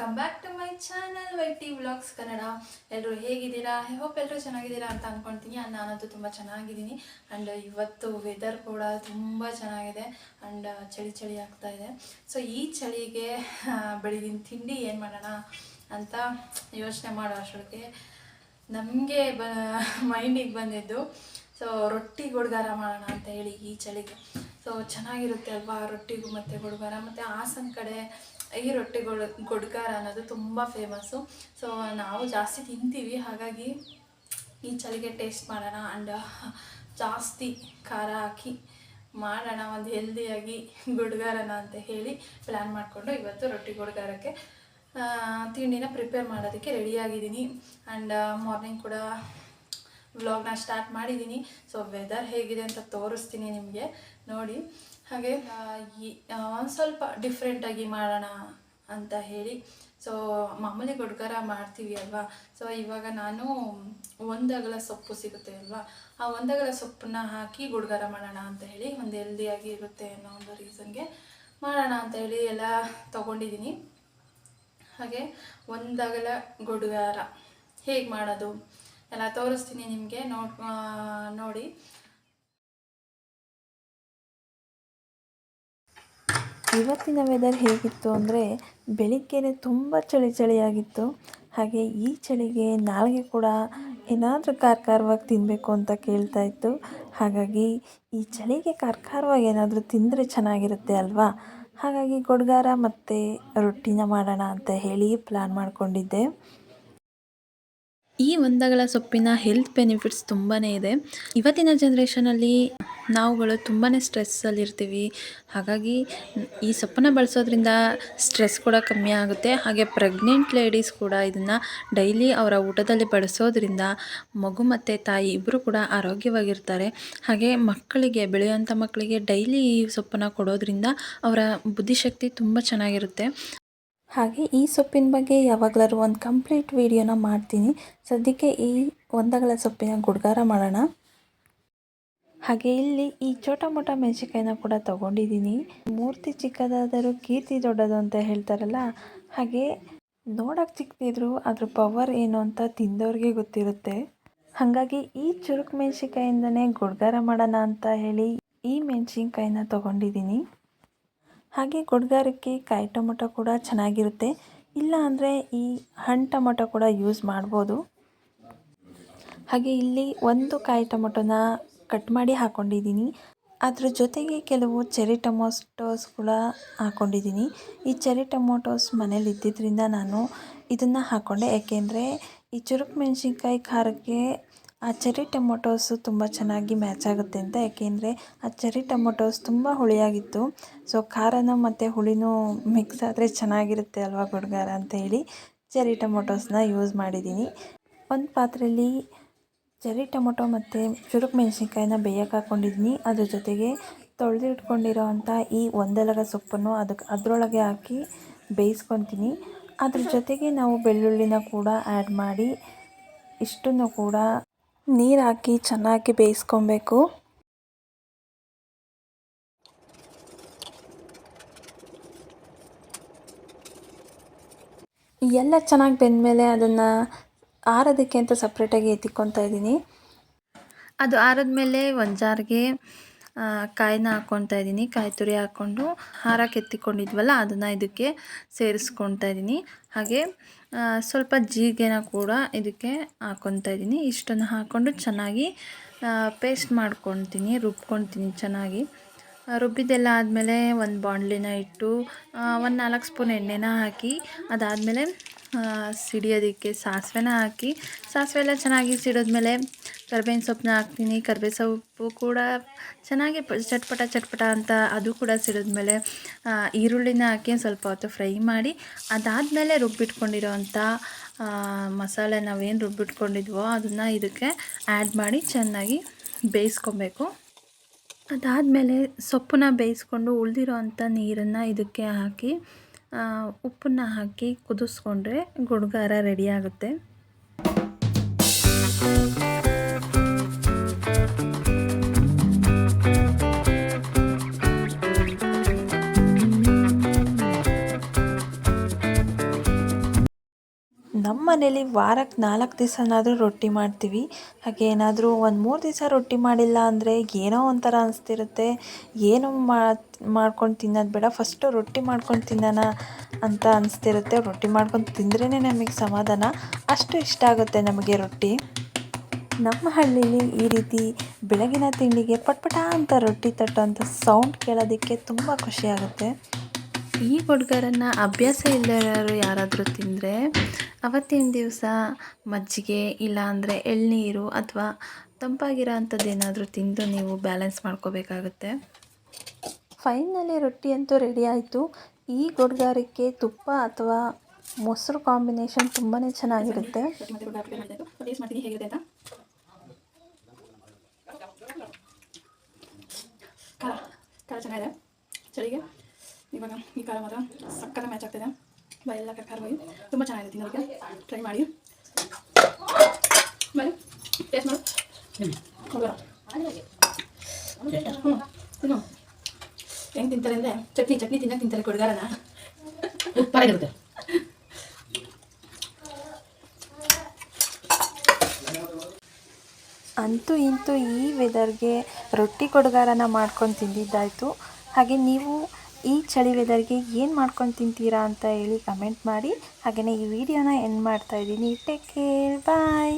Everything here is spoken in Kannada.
Welcome back to my channel Y T vlogs Kannada ಎಲ್ಲರೂ ಹೇಗಿದ್ದೀರಾ? ಹೋಪ್ ಎಲ್ಲರೂ ಚೆನ್ನಾಗಿದ್ದೀರಾ ಅಂತ ಅಂದ್ಕೊಳ್ತೀನಿ ನಾನಂತೂ ತುಂಬ ಚೆನ್ನಾಗಿದ್ದೀನಿ. ಆ್ಯಂಡ್ ಇವತ್ತು ವೆದರ್ ಕೂಡ ತುಂಬ ಚೆನ್ನಾಗಿದೆ. ಆ್ಯಂಡ್ ಚಳಿ ಚಳಿ ಆಗ್ತಾ ಇದೆ. ಸೊ ಈ ಚಳಿಗೆ ಬೆಳಗಿನ ತಿಂಡಿ ಏನು ಮಾಡೋಣ ಅಂತ ಯೋಚನೆ ಮಾಡೋ ಅಷ್ಟೊಳಗೆ ನಮಗೆ ಬ, ಮೈಂಡಿಗೆ ಬಂದಿದ್ದು. ಸೊ ರೊಟ್ಟಿ ಗುಡ್ಗಾರ ಮಾಡೋಣ ಅಂತ ಹೇಳಿ ಈ ಚಳಿಗೆ. ಸೊ ಚೆನ್ನಾಗಿರುತ್ತೆ ಅಲ್ವಾ? ರೊಟ್ಟಿಗೂ ಮತ್ತು ಗುಡ್ಗಾರ. ಮತ್ತು ಹಾಸನ ಕಡೆ ಈ ರೊಟ್ಟಿ ಗುಡ್ ಗುಡ್ಗಾರ ಅನ್ನೋದು ತುಂಬ ಫೇಮಸ್ಸು ಸೊ ನಾವು ಜಾಸ್ತಿ ತಿಂತೀವಿ. ಹಾಗಾಗಿ ಈ ಚಳಿಗೆ ಟೇಸ್ಟ್ ಮಾಡೋಣ ಆ್ಯಂಡ್ ಜಾಸ್ತಿ ಖಾರ ಹಾಕಿ ಮಾಡೋಣ. ಒಂದು ಹೆಲ್ದಿಯಾಗಿ ಗುಡ್ಗಾರನ ಅಂತ ಹೇಳಿ ಪ್ಲ್ಯಾನ್ ಮಾಡಿಕೊಂಡು ಇವತ್ತು ರೊಟ್ಟಿ ಗುಡ್ಗಾರಕ್ಕೆ ತಿಂಡಿನ ಪ್ರಿಪೇರ್ ಮಾಡೋದಕ್ಕೆ ರೆಡಿಯಾಗಿದ್ದೀನಿ ಆ್ಯಂಡ್ ಮಾರ್ನಿಂಗ್ ಕೂಡ ವ್ಲಾಗ್ನ ಸ್ಟಾರ್ಟ್ ಮಾಡಿದ್ದೀನಿ. ಸೊ ವೆದರ್ ಹೇಗಿದೆ ಅಂತ ತೋರಿಸ್ತೀನಿ ನಿಮಗೆ. ನೋಡಿ. ಹಾಗೆ ಒಂದು ಸ್ವಲ್ಪ ಡಿಫ್ರೆಂಟಾಗಿ ಮಾಡೋಣ ಅಂತ ಹೇಳಿ. ಸೊ ಮಾಮೂಲಿ ಗೊಡ್ಗರ ಮಾಡ್ತೀವಿ ಅಲ್ವಾ? ಸೊ ಇವಾಗ ನಾನು ಒಂದಗಲ ಸೊಪ್ಪು ಸಿಗುತ್ತೆ ಅಲ್ವಾ? ಆ ಒಂದಗಲ ಸೊಪ್ಪನ್ನ ಹಾಕಿ ಗುಡ್ಗರ ಮಾಡೋಣ ಅಂತ ಹೇಳಿ, ಒಂದು ಹೆಲ್ದಿಯಾಗಿ ಇರುತ್ತೆ ಅನ್ನೋ ಒಂದು ರೀಸನ್ಗೆ ಮಾಡೋಣ ಅಂತ ಹೇಳಿ ಎಲ್ಲ ತೊಗೊಂಡಿದ್ದೀನಿ. ಹಾಗೆ ಒಂದಗಲ ಗುಡ್ಗಾರ ಹೇಗೆ ಮಾಡೋದು? ಎಲ್ಲ ತೋರಿಸ್ತೀನಿ ನಿಮಗೆ ನೋಡಿ. ಇವತ್ತಿನ ವೆದರ್ ಹೇಗಿತ್ತು ಅಂದರೆ ಬೆಳಿಗ್ಗೆನೆ ತುಂಬ ಚಳಿ ಚಳಿಯಾಗಿತ್ತು. ಹಾಗೆ ಈ ಚಳಿಗೆ ನಾಳೆಗೆ ಕೂಡ ಏನಾದರೂ ಕಾರ್ಕಾರವಾಗಿ ತಿನ್ನಬೇಕು ಅಂತ ಕೇಳ್ತಾ ಇತ್ತು. ಹಾಗಾಗಿ ಈ ಚಳಿಗೆ ಕಾರ್ಖಾರವಾಗಿ ಏನಾದರೂ ತಿಂದರೆ ಚೆನ್ನಾಗಿರುತ್ತೆ ಅಲ್ವಾ? ಹಾಗಾಗಿ ಗೊಡ್ಗಾರ ಮತ್ತು ರೊಟ್ಟಿನ ಮಾಡೋಣ ಅಂತ ಹೇಳಿ ಪ್ಲ್ಯಾನ್ ಮಾಡಿಕೊಂಡಿದ್ದೆ. ಈ ಒಂದಗಳ ಸೊಪ್ಪಿನ ಹೆಲ್ತ್ ಬೆನಿಫಿಟ್ಸ್ ತುಂಬಾ ಇದೆ. ಇವತ್ತಿನ ಜನ್ರೇಷನಲ್ಲಿ ನಾವುಗಳು ತುಂಬಾ ಸ್ಟ್ರೆಸ್ಸಲ್ಲಿರ್ತೀವಿ ಹಾಗಾಗಿ ಈ ಸೊಪ್ಪನ್ನು ಬಳಸೋದ್ರಿಂದ ಸ್ಟ್ರೆಸ್ ಕೂಡ ಕಮ್ಮಿ ಆಗುತ್ತೆ. ಹಾಗೆ ಪ್ರೆಗ್ನೆಂಟ್ ಲೇಡೀಸ್ ಕೂಡ ಇದನ್ನು ಡೈಲಿ ಅವರ ಊಟದಲ್ಲಿ ಬಳಸೋದ್ರಿಂದ ಮಗು ಮತ್ತು ತಾಯಿ ಇಬ್ಬರು ಕೂಡ ಆರೋಗ್ಯವಾಗಿರ್ತಾರೆ. ಹಾಗೆ ಮಕ್ಕಳಿಗೆ ಬೆಳೆಯುವಂಥ ಮಕ್ಕಳಿಗೆ ಡೈಲಿ ಈ ಸೊಪ್ಪನ್ನು ಕೊಡೋದ್ರಿಂದ ಅವರ ಬುದ್ಧಿಶಕ್ತಿ ತುಂಬ ಚೆನ್ನಾಗಿರುತ್ತೆ. ಹಾಗೆ ಈ ಸೊಪ್ಪಿನ ಬಗ್ಗೆ ಯಾವಾಗಲಾದ್ರು ಒಂದು ಕಂಪ್ಲೀಟ್ ವೀಡಿಯೋನ ಮಾಡ್ತೀನಿ. ಸದ್ಯಕ್ಕೆ ಈ ಒಂದಗಳ ಸೊಪ್ಪಿನ ಗುಡ್ಗಾರ ಮಾಡೋಣ. ಹಾಗೆ ಇಲ್ಲಿ ಈ ಚೋಟ ಮೋಟ ಮೆಣಸಿಕಾಯಿನ ಕೂಡ ತಗೊಂಡಿದ್ದೀನಿ. ಮೂರ್ತಿ ಚಿಕ್ಕದಾದರೂ ಕೀರ್ತಿ ದೊಡ್ಡದು ಅಂತ ಹೇಳ್ತಾರಲ್ಲ, ಹಾಗೆ ನೋಡೋಕೆ ಚಿಕ್ಕದಿದ್ರು ಅದ್ರ ಪವರ್ ಏನು ಅಂತ ತಿಂದವ್ರಿಗೆ ಗೊತ್ತಿರುತ್ತೆ. ಹಾಗಾಗಿ ಈ ಚುರುಕು ಮೆಣಸಿಕಾಯಿಂದನೇ ಗುಡ್ಗಾರ ಮಾಡೋಣ ಅಂತ ಹೇಳಿ ಈ ಮೆಣಸಿನ್ಕಾಯಿನ ತಗೊಂಡಿದ್ದೀನಿ. ಹಾಗೆ ಗುಡ್ಗಾರಕ್ಕೆ ಕಾಯಿ ಟೊಮೊಟೊ ಕೂಡ ಚೆನ್ನಾಗಿರುತ್ತೆ. ಇಲ್ಲ ಅಂದರೆ ಈ ಹಣ್ಣು ಟೊಮೊಟೊ ಕೂಡ ಯೂಸ್ ಮಾಡ್ಬೋದು. ಹಾಗೆ ಇಲ್ಲಿ ಒಂದು ಕಾಯಿ ಟೊಮೊಟೊನ ಕಟ್ ಮಾಡಿ ಹಾಕ್ಕೊಂಡಿದ್ದೀನಿ ಅದ್ರ ಜೊತೆಗೆ ಕೆಲವು ಚೆರಿ ಟೊಮೊಟೋಸ್ ಕೂಡ ಹಾಕ್ಕೊಂಡಿದ್ದೀನಿ ಈ ಚೆರಿ ಟೊಮೊಟೋಸ್ ಮನೇಲಿ ಇದ್ದಿದ್ದರಿಂದ ನಾನು ಇದನ್ನು ಹಾಕ್ಕೊಂಡೆ ಯಾಕೆಂದರೆ ಈ ಚುರುಕು ಮೆಣಸಿನ್ಕಾಯಿ ಖಾರಕ್ಕೆ ಆ ಚೆರ್ರಿ ಟೊಮೊಟೋಸು ತುಂಬ ಚೆನ್ನಾಗಿ ಮ್ಯಾಚ್ ಆಗುತ್ತೆ ಅಂತ. ಯಾಕೆಂದರೆ ಆ ಚೆರ್ರಿ ಟೊಮೊಟೋಸ್ ತುಂಬ ಹುಳಿಯಾಗಿತ್ತು. ಸೊ ಖಾರನೂ ಮತ್ತು ಹುಳಿನೂ ಮಿಕ್ಸ್ ಆದರೆ ಚೆನ್ನಾಗಿರುತ್ತೆ ಅಲ್ವಾ ಗುಡ್ಗಾರ ಅಂತ ಹೇಳಿ ಚೆರ್ರಿ ಟೊಮೊಟೋಸ್ನ ಯೂಸ್ ಮಾಡಿದ್ದೀನಿ ಒಂದು ಪಾತ್ರೆಯಲ್ಲಿ ಚೆರ್ರಿ ಟೊಮೊಟೊ ಮತ್ತು ಚುರುಕು ಮೆಣಸಿನ್ಕಾಯಿನ ಬೇಯಕ್ಕೆ ಹಾಕ್ಕೊಂಡಿದ್ದೀನಿ ಅದ್ರ ಜೊತೆಗೆ ತೊಳೆದಿಟ್ಕೊಂಡಿರೋ ಅಂಥ ಈ ಒಂದೆಲಗ ಸೊಪ್ಪನ್ನು ಅದಕ್ಕೆ ಅದರೊಳಗೆ ಹಾಕಿ ಬೇಯಿಸ್ಕೊತೀನಿ. ಅದ್ರ ಜೊತೆಗೆ ನಾವು ಬೆಳ್ಳುಳ್ಳಿನ ಕೂಡ ಆ್ಯಡ್ ಮಾಡಿ, ಇಷ್ಟನ್ನು ಕೂಡ ನೀರು ಹಾಕಿ ಚೆನ್ನಾಗಿ ಬೇಯಿಸ್ಕೊಬೇಕು. ಎಲ್ಲ ಚೆನ್ನಾಗಿ ಬೆಂದಮೇಲೆ ಅದನ್ನು ಆರೋದಕ್ಕೆ ಅಂತ ಸಪ್ರೇಟಾಗಿ ಎತ್ತಿಕೊತಾ ಇದ್ದೀನಿ. ಅದು ಆರಿದ್ಮೇಲೆ ಒಂದು ಜಾರ್ಗೆ ಕಾಯಿನ ಹಾಕ್ಕೊತಾ ಇದ್ದೀನಿ. ಕಾಯಿ ತುರಿ ಹಾಕ್ಕೊಂಡು ಹಾರ ಕೆತ್ತಿಕೊಂಡಿದ್ವಲ್ಲ, ಅದನ್ನು ಇದಕ್ಕೆ ಸೇರಿಸ್ಕೊತಾ ಇದ್ದೀನಿ. ಹಾಗೆ ಸ್ವಲ್ಪ ಜೀರಿಗೆನ ಕೂಡ ಇದಕ್ಕೆ ಹಾಕ್ಕೊತಾ ಇದ್ದೀನಿ. ಇಷ್ಟನ್ನು ಹಾಕ್ಕೊಂಡು ಚೆನ್ನಾಗಿ ಪೇಸ್ಟ್ ಮಾಡ್ಕೊತೀನಿ ರುಬ್ಕೊತೀನಿ ಚೆನ್ನಾಗಿ. ರುಬ್ಬಿದ್ದೆಲ್ಲ ಆದಮೇಲೆ ಒಂದು ಬಾಂಡ್ಲಿನ ಇಟ್ಟು ಒಂದು ನಾಲ್ಕು ಸ್ಪೂನ್ ಎಣ್ಣೆನ ಹಾಕಿ ಅದಾದಮೇಲೆ ಸಿಡಿಯೋದಕ್ಕೆ ಸಾಸಿವೆನ ಹಾಕಿ ಸಾಸಿವೆ ಎಲ್ಲ ಚೆನ್ನಾಗಿ ಸಿಡಿದ್ಮೇಲೆ ಕರ್ಬೇವಿನ ಸೊಪ್ಪನ್ನ ಹಾಕ್ತೀನಿ. ಕರ್ಬೇವು ಸೊಪ್ಪು ಕೂಡ ಚೆನ್ನಾಗಿ ಚಟ್ಪಟ ಚಟ್ಪಟ ಅಂತ ಅದು ಕೂಡ ಸಿಡಿದ್ಮೇಲೆ ಈರುಳ್ಳಿನ ಹಾಕಿ ಸ್ವಲ್ಪ ಹೊತ್ತು ಫ್ರೈ ಮಾಡಿ, ಅದಾದಮೇಲೆ ರುಬ್ಬಿಟ್ಕೊಂಡಿರೋ ಅಂಥ ಮಸಾಲೆ ನಾವೇನು ರುಬ್ಬಿಟ್ಕೊಂಡಿದ್ವೋ ಅದನ್ನು ಇದಕ್ಕೆ ಆ್ಯಡ್ ಮಾಡಿ ಚೆನ್ನಾಗಿ ಬೇಯಿಸ್ಕೊಬೇಕು. ಅದಾದಮೇಲೆ ಸೊಪ್ಪನ್ನ ಬೇಯಿಸ್ಕೊಂಡು ಉಳಿದಿರೋ ಅಂಥ ನೀರನ್ನು ಇದಕ್ಕೆ ಹಾಕಿ ಉಪ್ಪನ್ನ ಹಾಕಿ ಕುದಿಸ್ಕೊಂಡ್ರೆ ಗುಡ್ಗಾರ ರೆಡಿ ಆಗುತ್ತೆ. ನಮ್ಮ ಮನೇಲಿ ವಾರಕ್ಕೆ ನಾಲ್ಕು ದಿವಸನಾದರೂ ರೊಟ್ಟಿ ಮಾಡ್ತೀವಿ. ಹಾಗೆ ಏನಾದರೂ ಒಂದು ಮೂರು ದಿವಸ ರೊಟ್ಟಿ ಮಾಡಿಲ್ಲ ಅಂದರೆ ಏನೋ ಒಂಥರ ಅನಿಸ್ತಿರುತ್ತೆ. ಏನು ಮಾಡ್ಕೊಂಡು ತಿನ್ನೋದು ಬೇಡ. ಫಸ್ಟು ರೊಟ್ಟಿ ಮಾಡ್ಕೊಂಡು ತಿನ್ನೋಣ ಅಂತ ಅನಿಸ್ತಿರುತ್ತೆ. ರೊಟ್ಟಿ ಮಾಡ್ಕೊಂಡು ತಿಂದ್ರೇ ನಮಗೆ ಸಮಾಧಾನ. ಅಷ್ಟು ಇಷ್ಟ ಆಗುತ್ತೆ ನಮಗೆ ರೊಟ್ಟಿ. ನಮ್ಮ ಹಳ್ಳಿಲಿ ಈ ರೀತಿ ಬೆಳಗಿನ ತಿಂಡಿಗೆ ಪಟ್ಪಟ ಅಂತ ರೊಟ್ಟಿ ತಟ್ಟೋಂಥ ಸೌಂಡ್ ಕೇಳೋದಕ್ಕೆ ತುಂಬ ಖುಷಿಯಾಗುತ್ತೆ ಈ ಹುಡುಗರನ್ನು ಅಭ್ಯಾಸ ಇಲ್ಲದವರು ಯಾರಾದರೂ ತಿಂದರೆ ಅವತ್ತಿನ ದಿವಸ ಮಜ್ಜಿಗೆ ಇಲ್ಲಾಂದರೆ ಎಳ್ನೀರು ಅಥವಾ ತಂಪಾಗಿರೋ ಅಂಥದ್ದು ಏನಾದರೂ ತಿಂದು ನೀವು ಬ್ಯಾಲೆನ್ಸ್ ಮಾಡ್ಕೋಬೇಕಾಗುತ್ತೆ. ಫೈನಲಿ ರೊಟ್ಟಿ ಅಂತೂ ರೆಡಿ ಆಯಿತು. ಈ ಗುಡ್ಗಾರಕ್ಕೆ ತುಪ್ಪ ಅಥವಾ ಮೊಸರು ಕಾಂಬಿನೇಷನ್ ತುಂಬಾ ಚೆನ್ನಾಗಿರುತ್ತೆ ರೊಟ್ಟಿ ಮತ್ತೆ ಗುಡ್ಡ ಪ್ರಿಪೇರ್ ಮಾಡಿದ್ದಾಯಿತು ಟೇಸ್ಟ್ ಮಾಡ್ತೀನಿ ಹೇಗಿದೆ ಅಂತ ಖಾರ ಖಾರ ಚೆನ್ನಾಗಿದೆ ಚಳಿಗೆ ಇವಾಗ ಈ ಖಾರ ಮಾತ್ರ ಸಕ್ಕತ್ತ ಮ್ಯಾಚ್ ಆಗ್ತಿದೆ ಎಲ್ಲ ಖಾರವಾಗಿ ತುಂಬ ಚೆನ್ನಾಗಿದೆ ತಿನ್ನೋದಕ್ಕೆ. ಟ್ರೈ ಮಾಡಿ. ಬನ್ನಿ ಟೇಸ್ಟ್ ಮಾಡು. ಹ್ಞೂ ತಿನ್ನು. ಹೆಂಗೆ ತಿಂತಾರೆ ಅಂದರೆ ಚಟ್ನಿ ಚಟ್ನಿ ತಿನ್ನಕ್ಕೆ ತಿಂತಾರೆ ಕೊಡ್ಗಾರನ. ಉಪ್ಪಾಗಿರುತ್ತೆ ಅಂತೂ ಇಂತೂ ಈ ವೆದರ್ಗೆ ರೊಟ್ಟಿ ಕೊಡಗಾರನ ಮಾಡ್ಕೊಂಡು ತಿಂದಿದ್ದಾಯಿತು. ಹಾಗೆ ನೀವು ಈ ಚಳಿ ವೆದರ್ಗೆ ಏನು ಮಾಡ್ಕೊಂಡು ತಿಂತೀರಾ ಅಂತ ಹೇಳಿ ಕಮೆಂಟ್ ಮಾಡಿ. ಹಾಗೆಯೇ ಈ ವಿಡಿಯೋನ ಎಂಡ್ ಮಾಡ್ತಾಯಿದ್ದೀನಿ ಟೇಕ್ ಕೇರ್ ಬಾಯ್